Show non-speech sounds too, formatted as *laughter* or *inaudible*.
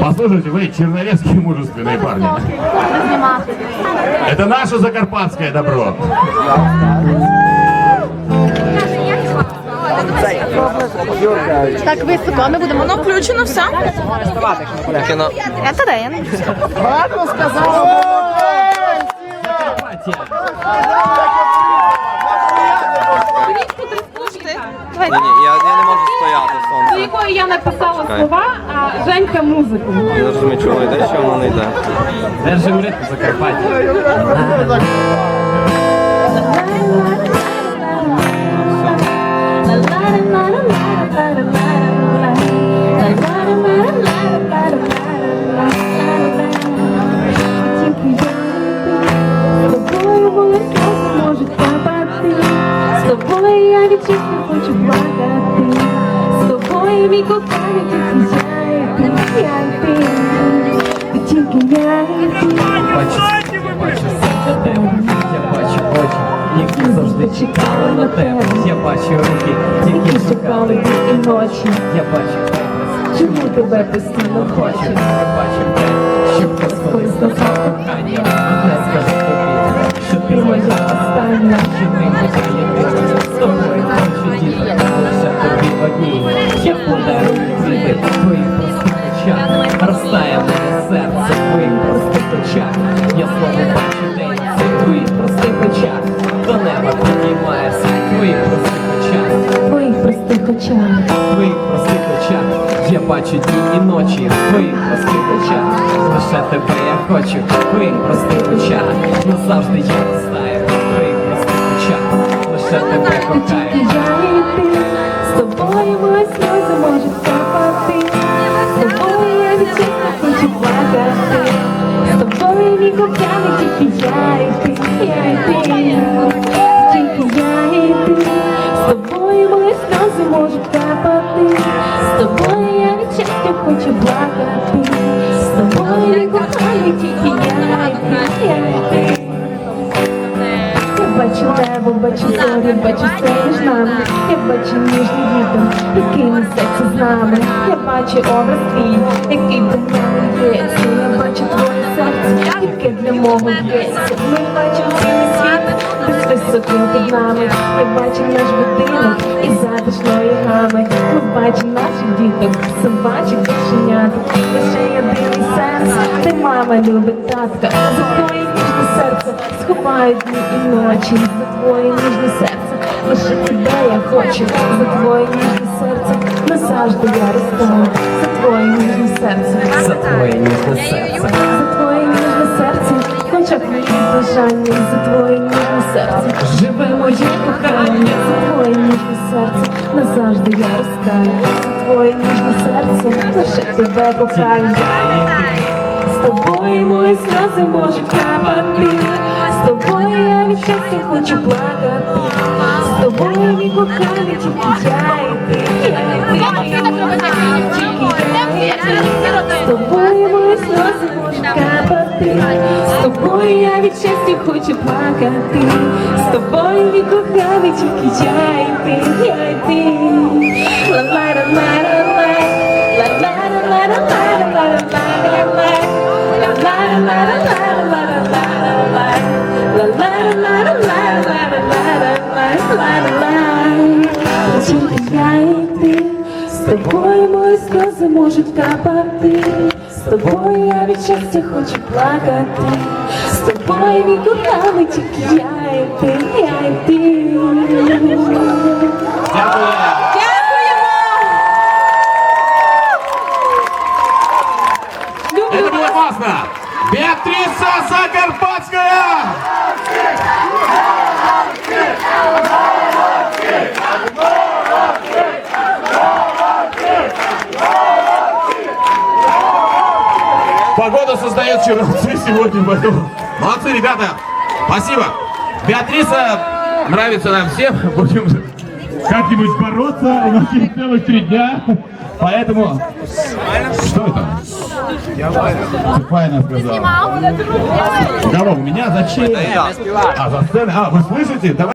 Послушайте, вы черновецкие мужественные парни. Это наше закарпатское добро. Так високо ми будемо. Воно включено все. Кіно. Це Рейн. Ні, ні, я, я не можу стояти До сонце. якої я написала Чекай. слова, а Женька музику. Я не розумію, чи воно йде, чи воно не йде. Держим ритм Закарпаття. З тобою я відчисту хочу плакати, з тобою мій коханий я ти, і ти, тільки я і ти. Бачу, бачу серце тебе, я бачу очі, які завжди чекали на тебе. Я бачу руки, які шукали дні і ночі, Я бачу тебе, чому тебе постійно хочу. Я бачу те, що Господи сказав кохання. Не скажу тобі, що ти моя ти моя. З тобою хочу діти, лише тобі одній. Я подарую квіти в твоїх простих очах. Розтає моє серце в твоїх простих очах. Я знову бачу день цих твоїх простих очах. До неба піднімаєшся в твоїх простих очах. Твоїх простих очах. Твоїх простих очах я бачу дні і ночі в твоїх простих очах. Лише тебе я хочу в твоїх простих очах. Назавжди я ростаю тебе кохаю. з тобою мої сльози можуть капати, з тобою я відчинно хочу плакати, з тобою мій я і ти, я і ти, тільки я і ти, з тобою мої сльози можуть капати, з тобою я від щастя хочу плакати, з тобою мій коханий, я. Бачу небо, бачу зорі, бачу все між нами. Я бачу ніжний вітер, який несеться з нами. Я бачу образ твій, який до мене б'ється. Я бачу твоє серце, яке для мого б'ється. Ми бачимо цілий світ, десь високим під нами. Ми бачимо наш будинок і затишної гами. Ми бачимо наших діток, собачих кошеняток. Лише єдиний сенс, ти мама любить татка. За твоє ніжне серце сховають дні і ночі. За твоє ніжне серце, лише тебе я хочу. За твоє ніжне серце, назавжди я ростаю. За твоє ніжне серце, За твоє ніжне серце. Бажання, за твоє ніжне серце. Живе моє кохання, за твоє ніжне серце, назавжди я ростаю. За твоє ніжне серце, лише тебе кохаю. З тобою мої сльози можуть капати, з тобою я від щастя хочу плакати, з тобою мій коханий, тільки я і ти, я і тільки я і ти, Ой, я від щастя хочу плакати, з тобою від коханий тільки я і ти, я і ти. Тільки я і ти, з тобою мої сльози можуть капати, з тобою я від щастя хочу плакати. з тобою мій коханий, тільки я і ти, я і ти. Это было классно! Беатриса Закарпатская! Погода создает черноты сегодня, поэтому молодцы, ребята! Спасибо! Беатриса нравится нам всем, *laughs* будем как-нибудь бороться, у нас есть целых три дня, поэтому... Что это? Файна сказала. У кого? У меня? Зачем? Я. А, за сценой? А, вы слышите? Давай.